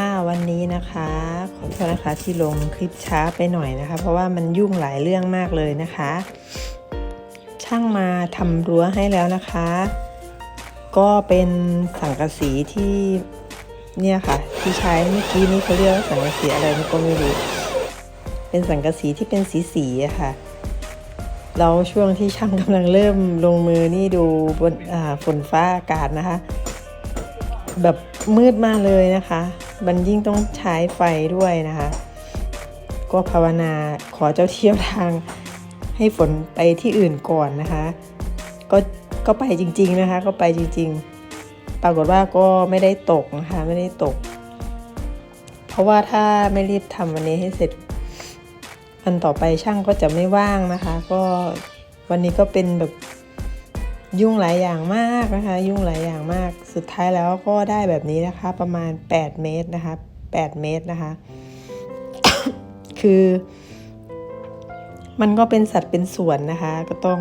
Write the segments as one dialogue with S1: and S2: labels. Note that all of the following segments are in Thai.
S1: ค่ะวันนี้นะคะขอโทษนะคะที่ลงคลิปช้าไปหน่อยนะคะ เพราะว่ามันยุ่งหลายเรื่องมากเลยนะคะ ช่างมาทำรั้วให้แล้วนะคะ ก็เป็นสังกะสีที่เนี่ยค่ะ ที่ใช้เมื่อกี้นี้เขาเรียกว่าสังกะสีอะไรก็ไม่รู้เป็นสังกะสีที่เป็นสีสีอะค่ะแล้วช่วงที่ช่างกำลังเริ่มลงมือนี่ดูบนฝนฟ้าอากาศนะคะ แบบมืดมากเลยนะคะ มันยิ่งต้องใช้ไฟด้วยนะคะ ก็ภาวนาขอเจ้าเที่ยวทางให้ฝนไปที่อื่นก่อนนะคะ ก็ก็ไปจริง ๆนะคะ ก็ไปจริง ๆ ปรากฏว่าก็ไม่ได้ตกนะคะ ไม่ได้ตก เพราะว่าถ้าไม่รีบทำวันนี้ให้เสร็จวันต่อไปช่างก็จะไม่ว่างนะคะ ก็วันนี้ก็เป็นแบบ ยุ่งหลายอย่างมากนะคะ ยุ่งหลายอย่างมาก สุดท้ายแล้วก็ได้แบบนี้นะคะ ประมาณ 8 เมตรนะคะ 8 เมตรนะคะ คือ มันก็เป็นสัตว์เป็นส่วนนะคะ ก็ต้อง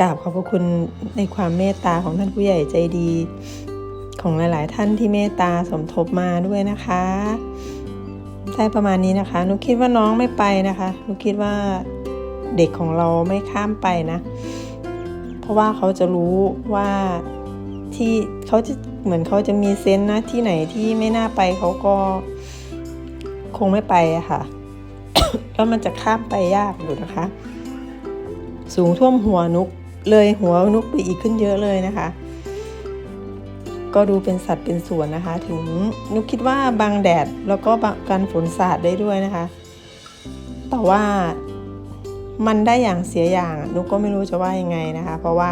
S1: กราบขอบพระคุณในความเมตตาของท่านผู้ใหญ่ใจดี ของหลาย ๆ ท่านที่เมตตาสมทบมาด้วยนะคะได้ประมาณนี้นะคะหนูคิดว่าน้องไม่ไปนะคะหนูคิดว่าเด็กของเราไม่ข้ามไปนะ เพราะว่าเขาจะรู้ว่าที่เขาจะเหมือนเขาจะมีเซนส์นะที่ไหนที่ไม่น่าไปเขาก็คงไม่ไปอะค่ะแล้วมันจะข้ามไปยากอยู่นะคะ สูงท่วมหัวนุกเลยหัวนุกไปอีกขึ้นเยอะเลยนะคะ ก็ดูเป็นสัตว์เป็นส่วนนะคะ ถึงนุกคิดว่าบังแดดแล้วก็บังกันฝนสาดได้ด้วยนะคะ แต่ว่า มันได้อย่างเสียอย่างอะนุกก็ไม่รู้จะว่ายังไงนะคะ เพราะว่า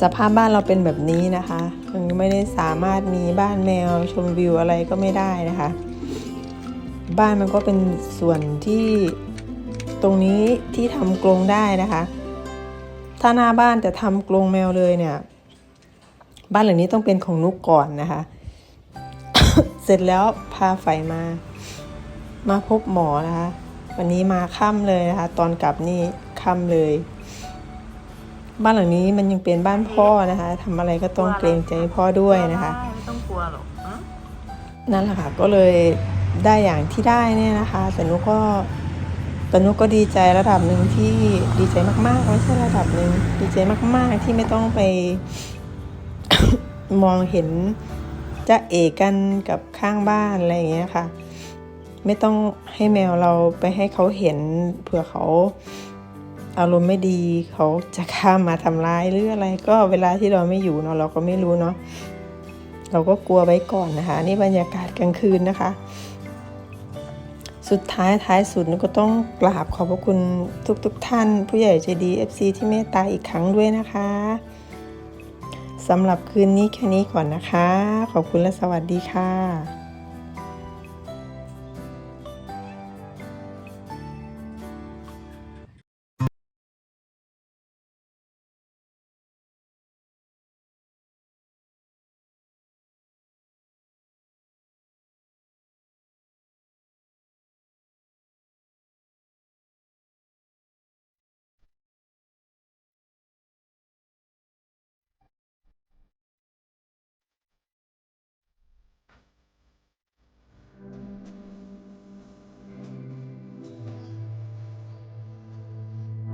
S1: สภาพบ้านเราเป็นแบบนี้นะคะมันไม่ได้สามารถมีบ้านแมวชมวิวอะไรก็ไม่ได้นะคะ บ้านมันก็เป็นส่วนที่ตรงนี้ที่ทำกรงได้นะคะ ถ้าหน้าบ้านจะทำกรงแมวเลยเนี่ย บ้านหลังนี้ต้องเป็นของนุกก่อนนะคะ เสร็จแล้วพาไฟมา มาพบหมอนะคะ วันนี้มาค่ำเลยนะคะ ตอนกลับนี่ค่ำเลย บ้านหลังนี้มันยังเป็นบ้านพ่อนะคะทำอะไรก็ต้องเกรงใจพ่อด้วยนะคะ
S2: ไม่ต้องกลัวหรอกอะ
S1: นั่นแหละค่ะก็เลยได้อย่างที่ได้เนี่ยนะคะ แต่นุกก็แต่นุกก็ดีใจระดับหนึ่งที่ดีใจมากๆไม่ใช่ระดับหนึ่งดีใจมากๆที่ไม่ต้องไป มองเห็นจะเอกกันกับข้างบ้านอะไรอย่างเงี้ยค่ะ ไม่ต้องให้แมวเราไปให้เขาเห็นเผื่อเขาอารมณ์ไม่ดีเขาจะข้ามมาทำร้ายหรืออะไรก็เวลาที่เราไม่อยู่เนาะเราก็ไม่รู้เนาะเราก็กลัวไว้ก่อนนะคะ นี่บรรยากาศกลางคืนนะคะ สุดท้ายท้ายสุดก็ต้องกราบขอบพระคุณทุกๆทท่าน ผู้ใหญ่ใจดี FC ที่เมตตาอีกครั้งด้วยนะคะสำหรับคืนนี้แค่นี้ก่อนนะคะ ขอบคุณและสวัสดีค่ะ